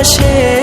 ভালোবাসে